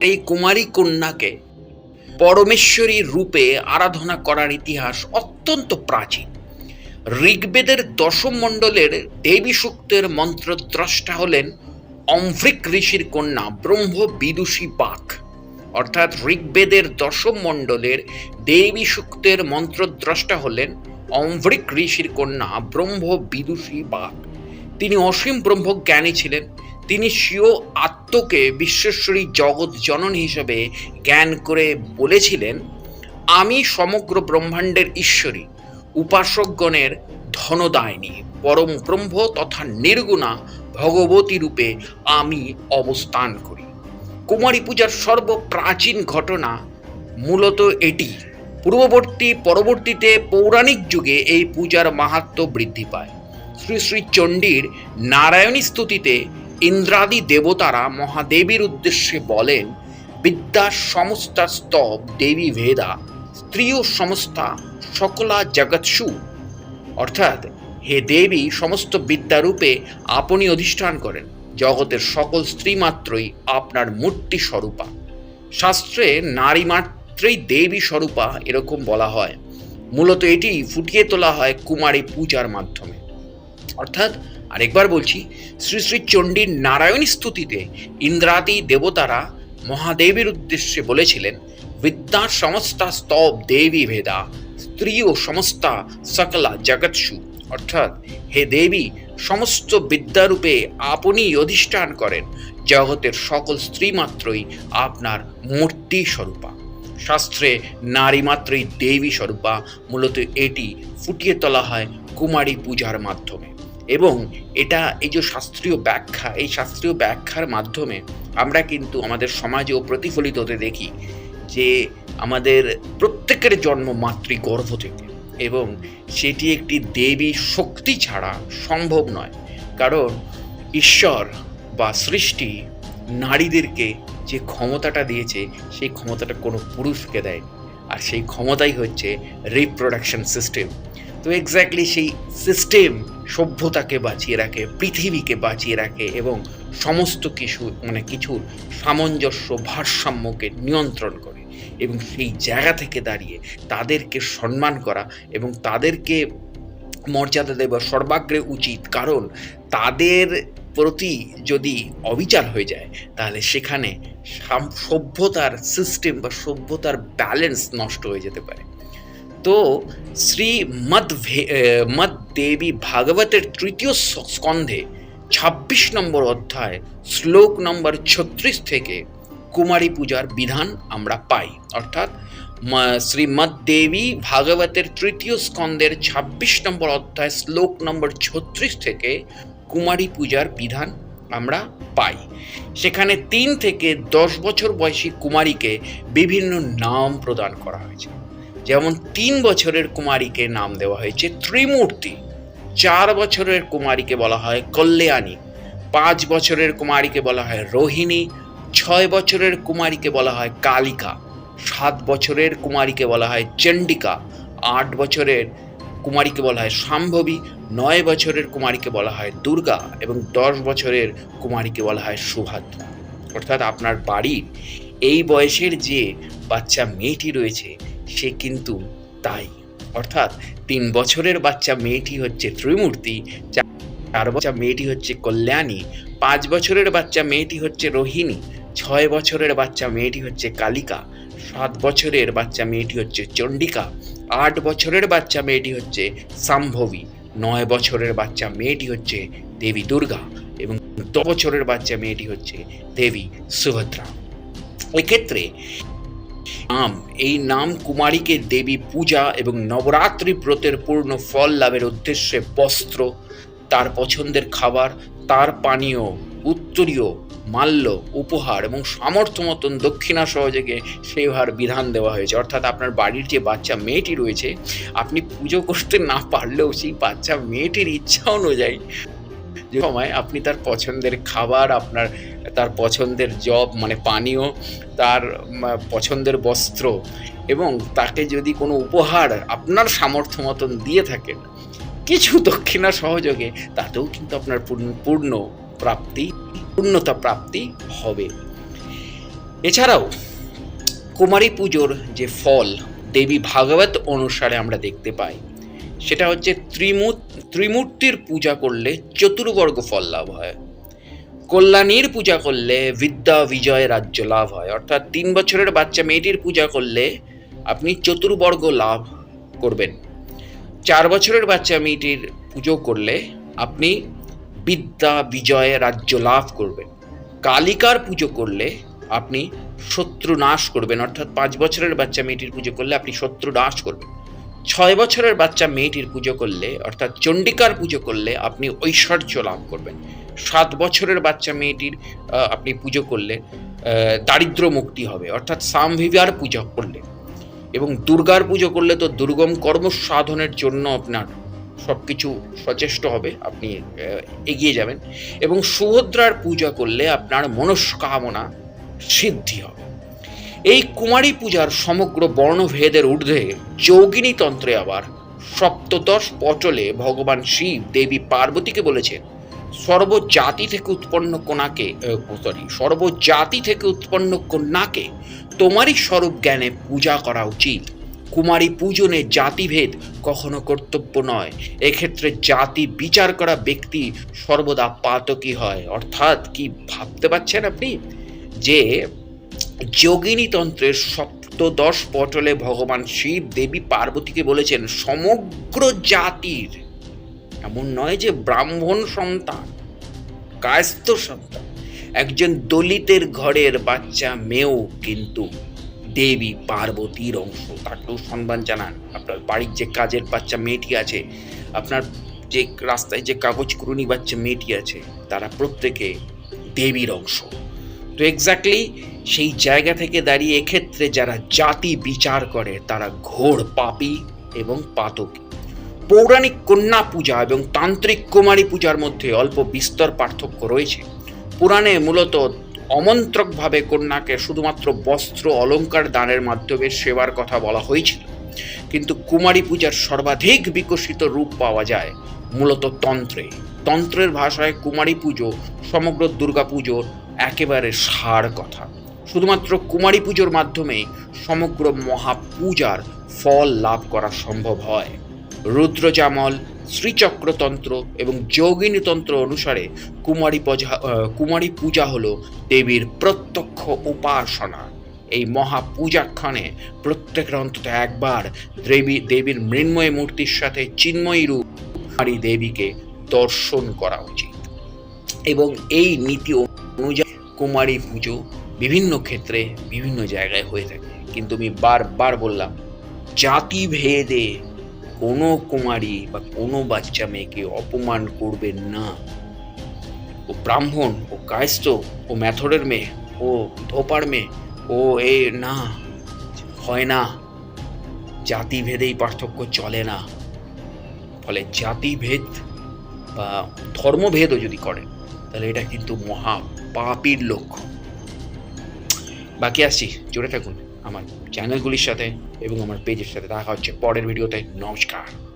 এই কুমারী কন্যাকে পরমেশ্বরী রূপে আরাধনা করার ইতিহাস অত্যন্ত প্রাচীন। ঋগ্বেদের দশম মণ্ডলের দেবী সূক্তের মন্ত্রদ্রষ্টা হলেন অমৃক ঋষির কন্যা ব্রহ্ম বিদুষী বাক অর্থাৎ ঋগ্বেদের দশম মণ্ডলের দেবী সূক্তের মন্ত্রদ্রষ্টা হলেন অমৃক ঋষির কন্যা ব্রহ্ম বিদুষী বাক তিনি অসীম ব্রহ্মজ্ঞানী ছিলেন তিনি স্বীয় আত্মকে বিশ্বেশ্বরী জগৎ জননী হিসেবে জ্ঞান করে বলেছিলেন, আমি সমগ্র ব্রহ্মাণ্ডের ঈশ্বরী, উপাসকগণের ধনদায়িনী, পরম ব্রহ্ম তথা নির্গুণা ভগবতী রূপে আমি অবস্থান করি। কুমারী পূজার সর্বপ্রাচীন ঘটনা মূলত এটি। পূর্ববর্তী, পরবর্তীতে পৌরাণিক যুগে এই পূজার মাহাত্ম্য বৃদ্ধি পায়। শ্রী শ্রী চণ্ডীর নারায়ণী স্তুতিতে ইন্দ্রাদি দেবতারা মহাদেবীর উদ্দেশ্যে বলেন, বিদ্যা সমস্তা স্তব দেবী ভেদা স্ত্রী ও সমস্তা সকলা জগৎসু। অর্থাৎ, হে দেবী, সমস্ত বিদ্যারূপে আপনি অধিষ্ঠান করেন, জগতের সকল স্ত্রী মাত্রই আপনার মূর্তি স্বরূপা। শাস্ত্রে নারী মাত্রই দেবী স্বরূপা এরকম বলা হয়। মূলত এটি ফুটিয়ে তোলা হয় কুমারী পূজার মাধ্যমে। অর্থাৎ আরেকবার বলছি, শ্রী শ্রী চণ্ডীর নারায়ণী স্তুতিতে ইন্দ্রাদি দেবতারা মহাদেবীর উদ্দেশ্যে বলেছিলেন বিদ্যা সমস্তা স্তব দেবী ভেদা, স্ত্রী ও সমস্তা সকলা জগৎসু। অর্থাৎ হে দেবী, সমস্ত বিদ্যারূপে আপনি অধিষ্ঠান করেন, জগতের সকল স্ত্রী মাত্রই আপনার মূর্তি স্বরূপা। শাস্ত্রে নারী মাত্রই দেবী স্বরূপা, মূলত এটি ফুটিয়ে তোলা হয় কুমারী পূজার মাধ্যমে। এবং এটা এই যে শাস্ত্রীয় ব্যাখ্যা, এই শাস্ত্রীয় ব্যাখ্যার মাধ্যমে আমরা কিন্তু আমাদের সমাজেও প্রতিফলিত হতে দেখি যে আমাদের প্রত্যেকের জন্ম মাতৃগর্ভ থেকে এবং সেটি একটি দেবী শক্তি ছাড়া সম্ভব নয়। কারণ ঈশ্বর বা সৃষ্টি নারীদেরকে যে ক্ষমতাটা দিয়েছে, সেই ক্ষমতাটা কোনো পুরুষকে দেয় আর সেই ক্ষমতাই হচ্ছে রিপ্রোডাকশন সিস্টেম তো এক্স্যাক্টলি সেই সিস্টেম সভ্যতাকে বাঁচিয়ে রাখে, পৃথিবীকে বাঁচিয়ে রাখে এবং সমস্ত কিছু মানে কিছুর সামঞ্জস্য ভারসাম্যকে নিয়ন্ত্রণ করে এবং সেই জায়গা থেকে দাঁড়িয়ে তাদেরকে সম্মান করা এবং তাদেরকে মর্যাদা দেওয়া সর্বাগ্রে উচিত। কারণ তাদের প্রতি যদি অবিচার হয়ে যায়, তাহলে সেখানে সভ্যতার সিস্টেম বা সভ্যতার ব্যালেন্স নষ্ট হয়ে যেতে পারে। তো শ্রী মদ মদ দেবী ভাগবতের তৃতীয় স্কন্ধে ছাব্বিশ নম্বর অধ্যায় শ্লোক নম্বর ছত্রিশ থেকে কুমারী পূজার বিধান আমরা পাই। অর্থাৎ শ্রীমদ দেবী ভাগবতের তৃতীয় স্কন্ধের ছাব্বিশ নম্বর অধ্যায় শ্লোক নম্বর ছত্রিশ থেকে কুমারী পূজার বিধান আমরা পাই। সেখানে তিন থেকে দশ বছর বয়সী কুমারীকে বিভিন্ন নাম প্রদান করা হয়েছে। যেমন তিন বছরের কুমারীকে নাম দেওয়া হয়েছে ত্রিমূর্তি, চার বছরের কুমারীকে বলা হয় কল্যাণী, পাঁচ বছরের কুমারীকে বলা হয় রোহিণী, ছয় বছরের কুমারীকে বলা হয় কালিকা, সাত বছরের কুমারীকে বলা হয় চণ্ডিকা, আট বছরের কুমারীকে বলা হয় শাম্ভবী নয় বছরের কুমারীকে বলা হয় দুর্গা এবং দশ বছরের কুমারীকে বলা হয় সুভাদ্রা। অর্থাৎ আপনার বাড়ির এই বয়সের যে বাচ্চা মেয়েটি রয়েছে সে কিন্তু তাই। অর্থাৎ তিন বছরের বাচ্চা মেয়েটি হচ্ছে ত্রিমূর্তি চার বছর মেয়েটি হচ্ছে কল্যাণী, পাঁচ বছরের বাচ্চা মেয়েটি হচ্ছে রোহিণী, ছয় বছরের বাচ্চা মেয়েটি হচ্ছে কালিকা, সাত বছরের বাচ্চা মেয়েটি হচ্ছে চণ্ডিকা, আট বছরের বাচ্চা মেয়েটি হচ্ছে সাম্ভবী, নয় বছরের বাচ্চা মেয়েটি হচ্ছে দেবী দুর্গা এবং দশ বছরের বাচ্চা মেয়েটি হচ্ছে দেবী সুভদ্রা। এক্ষেত্রে নাম। এই নাম কুমারীকে দেবী পূজা এবং নবরাত্রি ব্রতের পূর্ণ ফল লাভের উদ্দেশ্যে বস্ত্র, তার পছন্দের খাবার, তার পানীয়, উত্তরীয়, মাল্য, উপহার এবং সামর্থ্য মতন দক্ষিণা সহযোগে সেবার বিধান দেওয়া হয়েছে। অর্থাৎ আপনার বাড়ির যে বাচ্চা মেয়েটি রয়েছে, আপনি পুজো করতে না পারলেও সেই বাচ্চা মেয়েটির ইচ্ছা অনুযায়ী যে সময় আপনি তার পছন্দের খাবার, আপনার তার পছন্দের জব মানে পানীয়, তার পছন্দের বস্ত্র এবং তাকে যদি কোনো উপহার আপনার সামর্থ্য মতন দিয়ে থাকেন, কিছু দক্ষিণা সহযোগে তাতেও কিন্তু আপনার পূর্ণ প্রাপ্তি, পূর্ণতা প্রাপ্তি হবে। এছাড়াও কুমারী পুজোর যে ফল, দেবী ভাগবত অনুসারে আমরা দেখতে পাই। সেটা হচ্ছে ত্রিমূর ত্রিমূর্তির পূজা করলে চতুর্বর্গ ফল লাভ হয়। কল্যাণীর পূজা করলে বিদ্যা বিজয় রাজ্য লাভ হয়। অর্থাৎ তিন বছরের বাচ্চা মেয়েটির পূজা করলে আপনি চতুর্বর্গ লাভ করবেন। চার বছরের বাচ্চা মেয়েটির পুজো করলে আপনি বিদ্যা বিজয় রাজ্য লাভ করবেন। কালিকার পুজো করলে আপনি শত্রু নাশ করবেন। অর্থাৎ পাঁচ বছরের বাচ্চা মেয়েটির পুজো করলে আপনি শত্রু নাশ করবেন। ছয় বছরের বাচ্চা মেয়েটির পুজো করলে, অর্থাৎ চণ্ডিকার পুজো করলে আপনি ঐশ্বর্য লাভ করবেন। সাত বছরের বাচ্চা মেয়েটির আপনি পুজো করলে দারিদ্র মুক্তি হবে, অর্থাৎ সামভিভার পুজো করলে। এবং দুর্গার পুজো করলে তো দুর্গম কর্ম সাধনের জন্য আপনার সব কিছু সচেষ্ট হবে, আপনি এগিয়ে যাবেন। এবং সুভদ্রার পূজা করলে আপনার মনস্কামনা সিদ্ধি হবে। এই কুমারী পূজার সমগ্র বর্ণভেদের ঊর্ধ্বে যোগিনী তন্ত্রে আবার সপ্তদশ পটলে ভগবান শিব দেবী পার্বতীকে বলেছেন সর্বজাতি থেকে উৎপন্ন কোনাকে সরি সর্বজাতি থেকে উৎপন্ন কন্যাকে তোমারই স্বরূপ জ্ঞানে পূজা করা উচিত। কুমারী পূজনে জাতিভেদ কখনো কর্তব্য নয়। এক্ষেত্রে জাতি বিচার করা ব্যক্তি সর্বদা পাতকী হয়। অর্থাৎ কি ভাবতে পারছেন আপনি? যে যোগিনী তন্ত্রের সপ্তদশ পটলে ভগবান শিব দেবী পার্বতীকে বলেছেন, সমগ্র জাতির এমন নয় যে ব্রাহ্মণ সন্তান, কায়স্থ সন্তান, একজন দলিতের ঘরের বাচ্চা মেয়েও কিন্তু দেবী পার্বতীর অংশ। তাকেও সম্মান জানান। আপনার বাড়ির যে কাজের বাচ্চা মেয়েটি আছে, আপনার যে রাস্তায় যে কাগজ কুরুনি বাচ্চা মেয়েটি আছে, তারা প্রত্যেকে দেবীর অংশ। তো এক্স্যাক্টলি সেই জায়গা থেকে দাঁড়িয়ে এক্ষেত্রে যারা জাতি বিচার করে, তারা ঘোর পাপী এবং পাতকী। পৌরাণিক কন্যা পূজা এবং তান্ত্রিক কুমারী পূজার মধ্যে অল্প বিস্তর পার্থক্য রয়েছে। পুরাণে মূলত অমন্ত্রকভাবে কন্যাকে শুধুমাত্র বস্ত্র অলঙ্কার দানের মাধ্যমে সেবার কথা বলা হয়েছিল। কিন্তু কুমারী পূজার সর্বাধিক বিকশিত রূপ পাওয়া যায় মূলত তন্ত্রে। তন্ত্রের ভাষায় কুমারী পুজো, সমগ্র দুর্গাপুজোর একেবারে সার কথা। শুধুমাত্র কুমারী পুজোর মাধ্যমে সমগ্র মহাপূজার ফল লাভ করা সম্ভব হয়। রুদ্রজামল, শ্রীচক্রতন্ত্র এবং যোগিনীতন্ত্র অনুসারে কুমারী পূজা কুমারী পূজা হল দেবীর প্রত্যক্ষ উপাসনা। এই মহাপূজাক্ষণে প্রত্যেকের অন্তত একবার দেবী, দেবীর মৃন্ময় মূর্তির সাথে চিন্ময়ী রূপ কুমারী দেবীকে দর্শন করা উচিত। এবং এই নীতি অনুযায়ী কুমারী পুজো বিভিন্ন ক্ষেত্রে বিভিন্ন জায়গায় হয়ে থাকে। কিন্তু আমি বারবার বললাম জাতি ভেদে কোনো কুমারী বা কোনো বাচ্চা মেয়েকে অপমান করবেন না। ও ব্রাহ্মণ, ও কায়স্থ, ও ম্যাথরের মেয়ে, ও ধোপার মেয়ে, ও এ না, হয় না। জাতিভেদেই পার্থক্য চলে না। ফলে জাতিভেদ বা ধর্মভেদও যদি করেন তাহলে এটা কিন্তু মহা পাপির লক্ষ্য বাকি আসছি জুড়ে থাকুন। আমার চ্যানেলগুলির সাথে এবং আমার পেজের সাথে। দেখা হচ্ছে পরের ভিডিওতে নমস্কার।